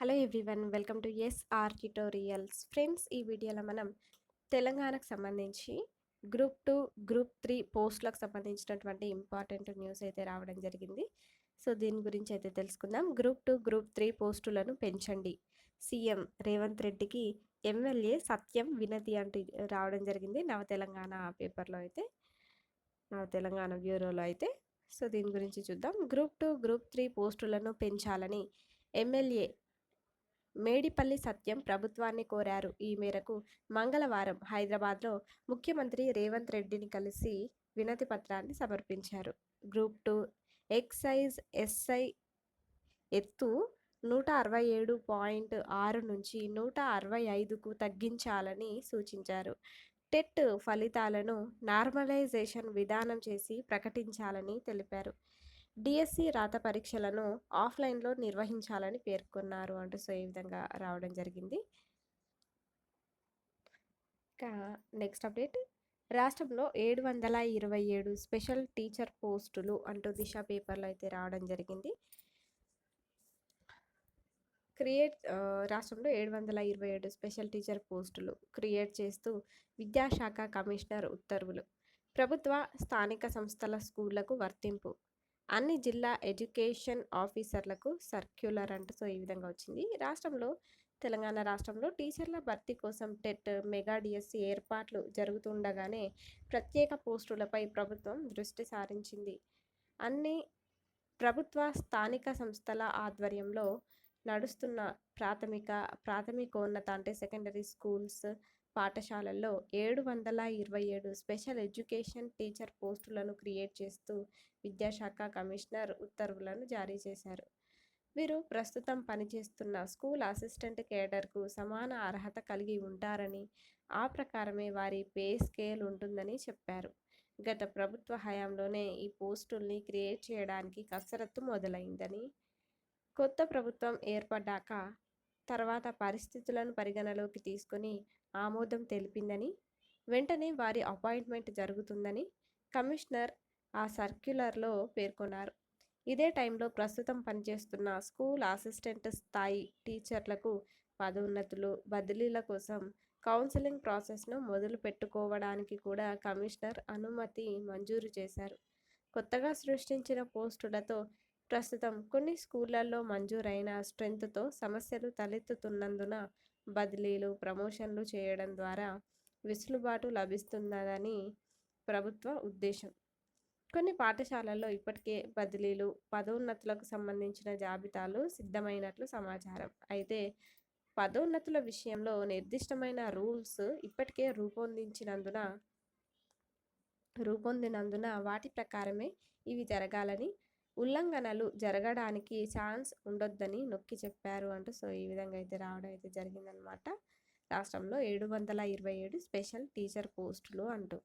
Hello everyone welcome to SR tutorials. Friends ఈ వీడియోలో మనం తెలంగాణకు సంబంధించి గ్రూప్ టూ గ్రూప్ త్రీ పోస్టులకు సంబంధించినటువంటి ఇంపార్టెంట్ న్యూస్ అయితే రావడం జరిగింది. సో దీని గురించి అయితే తెలుసుకుందాం. గ్రూప్ టూ గ్రూప్ త్రీ పోస్టులను పెంచండి. సీఎం రేవంత్ రెడ్డికి ఎమ్మెల్యే సత్యం వినతి అంటూ రావడం జరిగింది నవ తెలంగాణ పేపర్లో అయితే నవ తెలంగాణ బ్యూరోలో అయితే. సో దీని గురించి చూద్దాం. గ్రూప్ టూ గ్రూప్ త్రీ పోస్టులను పెంచాలని ఎమ్మెల్యే మేడిపల్లి సత్యం ప్రభుత్వాన్ని కోరారు. ఈ మేరకు మంగళవారం హైదరాబాద్లో ముఖ్యమంత్రి రేవంత్ రెడ్డిని కలిసి వినతి పత్రాన్ని సమర్పించారు. గ్రూప్ టూ ఎక్సైజ్ ఎస్ఐ ఎత్తు నూట అరవై ఏడు పాయింట్ ఆరు నుంచి నూట అరవై ఐదుకు తగ్గించాలని సూచించారు. టెట్ ఫలితాలను నార్మలైజేషన్ విధానం చేసి ప్రకటించాలని తెలిపారు. డిఎస్సి రాత పరీక్షలను ఆఫ్లైన్లో నిర్వహించాలని పేర్కొన్నారు అంటూ సో ఈ విధంగా రావడం జరిగింది. ఇంకా నెక్స్ట్ అప్డేట్. రాష్ట్రంలో ఏడు వందల ఇరవై ఏడు స్పెషల్ టీచర్ పోస్టులు అంటూ దిశ పేపర్లో అయితే రావడం జరిగింది. క్రియేట్ రాష్ట్రంలో ఏడు వందల ఇరవై ఏడు స్పెషల్ టీచర్ పోస్టులు క్రియేట్ చేస్తూ విద్యాశాఖ కమిషనర్ ఉత్తర్వులు. ప్రభుత్వ స్థానిక సంస్థల స్కూళ్ళకు వర్తింపు. అన్ని జిల్లా ఎడ్యుకేషన్ ఆఫీసర్లకు సర్క్యులర్ అంటే. సో ఈ విధంగా వచ్చింది. రాష్ట్రంలో తెలంగాణ రాష్ట్రంలో టీచర్ల భర్తీ కోసం టెట్ మెగా డిఎస్సి ఏర్పాట్లు జరుగుతుండగానే ప్రత్యేక పోస్టులపై ప్రభుత్వం దృష్టి సారించింది. అన్ని ప్రభుత్వ స్థానిక సంస్థల ఆధ్వర్యంలో నడుస్తున్న ప్రాథమిక ప్రాథమికోన్నత అంటే సెకండరీ స్కూల్స్ పాఠశాలల్లో ఏడు వందల ఇరవై ఏడు స్పెషల్ ఎడ్యుకేషన్ టీచర్ పోస్టులను క్రియేట్ చేస్తూ విద్యాశాఖ కమిషనర్ ఉత్తర్వులను జారీ చేశారు. వీరు ప్రస్తుతం పనిచేస్తున్న స్కూల్ అసిస్టెంట్ కేడర్కు సమాన అర్హత కలిగి ఉంటారని ఆ ప్రకారమే వారి పే స్కేల్ ఉంటుందని చెప్పారు. గత ప్రభుత్వ హయాంలోనే ఈ పోస్టుల్ని క్రియేట్ చేయడానికి కసరత్తు మొదలైందని కొత్త ప్రభుత్వం ఏర్పడ్డాక తర్వాత పరిస్థితులను పరిగణలోకి తీసుకొని ఆమోదం తెలిపిందని వెంటనే వారి అపాయింట్మెంట్ జరుగుతుందని కమిషనర్ ఆ సర్క్యులర్లో పేర్కొన్నారు. ఇదే టైంలో ప్రస్తుతం పనిచేస్తున్న స్కూల్ అసిస్టెంట్ స్థాయి టీచర్లకు పదోన్నతులు బదిలీల కోసం కౌన్సిలింగ్ ప్రాసెస్ను మొదలు పెట్టుకోవడానికి కూడా కమిషనర్ అనుమతి మంజూరు చేశారు. కొత్తగా సృష్టించిన పోస్టులతో ప్రస్తుతం కొన్ని స్కూళ్ళలో మంజూరైన స్ట్రెంత్తో సమస్యలు తలెత్తుతున్నందున బదిలీలు ప్రమోషన్లు చేయడం ద్వారా వెసులుబాటు లభిస్తుందని ప్రభుత్వ ఉద్దేశం. కొన్ని పాఠశాలల్లో ఇప్పటికే బదిలీలు పదోన్నతులకు సంబంధించిన జాబితాలు సిద్ధమైనట్లు సమాచారం. అయితే పదోన్నతుల విషయంలో నిర్దిష్టమైన రూల్స్ ఇప్పటికే రూపొందించినందున రూపొందినందున వాటి ప్రకారమే ఇవి జరగాలని ఉల్లంఘనలు జరగడానికి ఛాన్స్ ఉండొద్దని నొక్కి చెప్పారు అంటూ సో ఈ విధంగా అయితే రావడం అయితే జరిగిందనమాట రాష్ట్రంలో ఏడు వందల ఇరవై ఏడు స్పెషల్ టీచర్ పోస్టులు అంటూ.